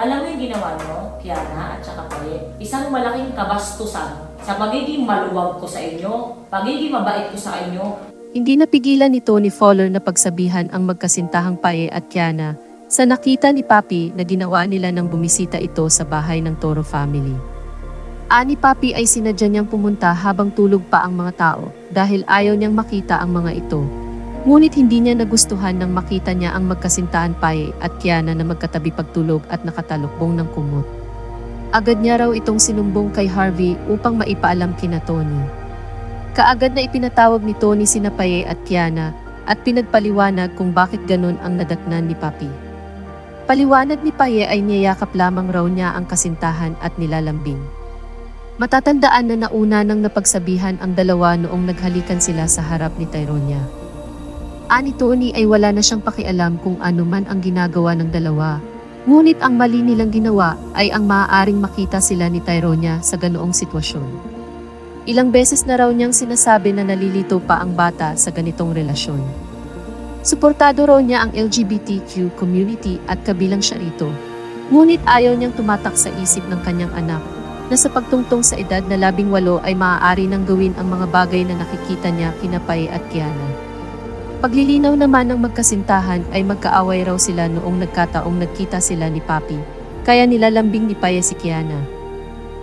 Alam mo yung ginawa nyo, Kiana at saka Paye? Isang malaking kabastusan sa pagiging maluwag ko sa inyo, pagiging mabait ko sa inyo, Hindi napigilan ni Tony Fowler na pagsabihan ang magkasintahang Pae at Kiana sa nakita ni Papi na ginawa nila nang bumisita ito sa bahay ng Toro family. Ani Papi ay sinadya niyang pumunta habang tulog pa ang mga tao dahil ayaw niyang makita ang mga ito. Ngunit hindi niya nagustuhan nang makita niya ang magkasintahan Pae at Kiana na magkatabi pagtulog at nakatalukbong ng kumot. Agad niya raw itong sinumbong kay Harvey upang maipaalam kina Tony. Kaagad na ipinatawag ni Tony sina Paye at Kiana at pinagpaliwanag kung bakit ganun ang nadaknan ni Papi. Paliwanag ni Paye ay niyayakap lamang raw niya ang kasintahan at nilalambing. Matatandaan na nauna nang napagsabihan ang dalawa noong naghalikan sila sa harap ni Tyronia. Ani Tony ay wala na siyang pakialam kung ano man ang ginagawa ng dalawa. Ngunit ang mali nilang ginawa ay ang maaaring makita sila ni Tyronia sa ganoong sitwasyon. Ilang beses na raw niyang sinasabi na nalilito pa ang bata sa ganitong relasyon. Suportado raw niya ang LGBTQ community at kabilang siya rito. Ngunit ayaw niyang tumatak sa isip ng kanyang anak na sa pagtungtong sa edad na labing walo ay maaari nang gawin ang mga bagay na nakikita niya kinapay at Kiana. Paglilinaw naman ng magkasintahan ay magkaaway raw sila noong nagkataong nagkita sila ni Papi, kaya nilalambing ni Paya si Kiana.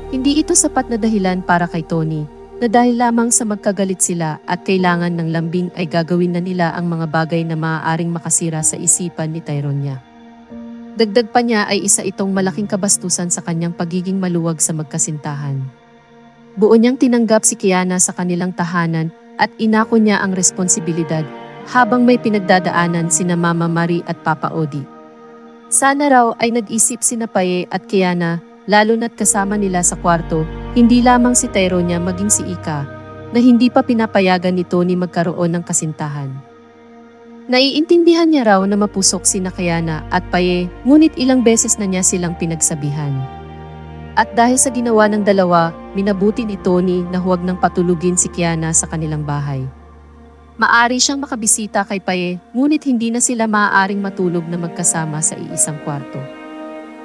Hindi ito sapat na dahilan para kay Tony, na dahil lamang sa magkagalit sila at kailangan ng lambing ay gagawin na nila ang mga bagay na maaaring makasira sa isipan ni Tyronia. Dagdag pa niya ay isa itong malaking kabastusan sa kanyang pagiging maluwag sa magkasintahan. Buo niyang tinanggap si Kiana sa kanilang tahanan at inako niya ang responsibilidad habang may pinagdadaanan sina Mama Marie at Papa Odi. Sana raw ay nag-isip sina Paye at Kiana lalo na't kasama nila sa kwarto, hindi lamang si Tyronia maging si Ika, na hindi pa pinapayagan ni Tony magkaroon ng kasintahan. Naiintindihan niya raw na mapusok si Nakayana at Paye, ngunit ilang beses na niya silang pinagsabihan. At dahil sa ginawa ng dalawa, minabuti ni Tony na huwag nang patulugin si Kiana sa kanilang bahay. Maari siyang makabisita kay Paye, ngunit hindi na sila maaaring matulog na magkasama sa iisang kwarto.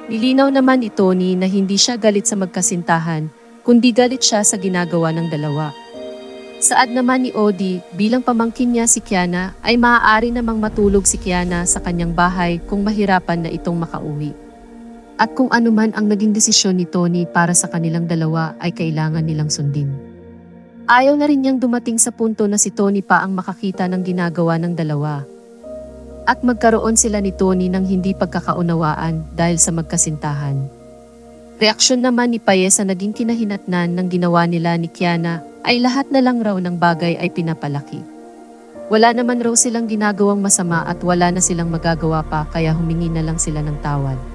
Nilinaw naman ni Tony na hindi siya galit sa magkasintahan, kundi galit siya sa ginagawa ng dalawa. Saad naman ni Odi, bilang pamangkin niya si Kiana, ay maaari namang matulog si Kiana sa kanyang bahay kung mahirapan na itong makauwi. At kung ano man ang naging desisyon ni Tony para sa kanilang dalawa ay kailangan nilang sundin. Ayaw na rin niyang dumating sa punto na si Tony pa ang makakita ng ginagawa ng dalawa. At magkaroon sila ni Tony ng hindi pagkakaunawaan dahil sa magkasintahan. Reaksyon naman ni Paye sa naging kinahinatnan ng ginawa nila ni Kiana ay lahat na lang raw ng bagay ay pinapalaki. Wala naman raw silang ginagawang masama at wala na silang magagawa pa kaya humingi na lang sila ng tawad.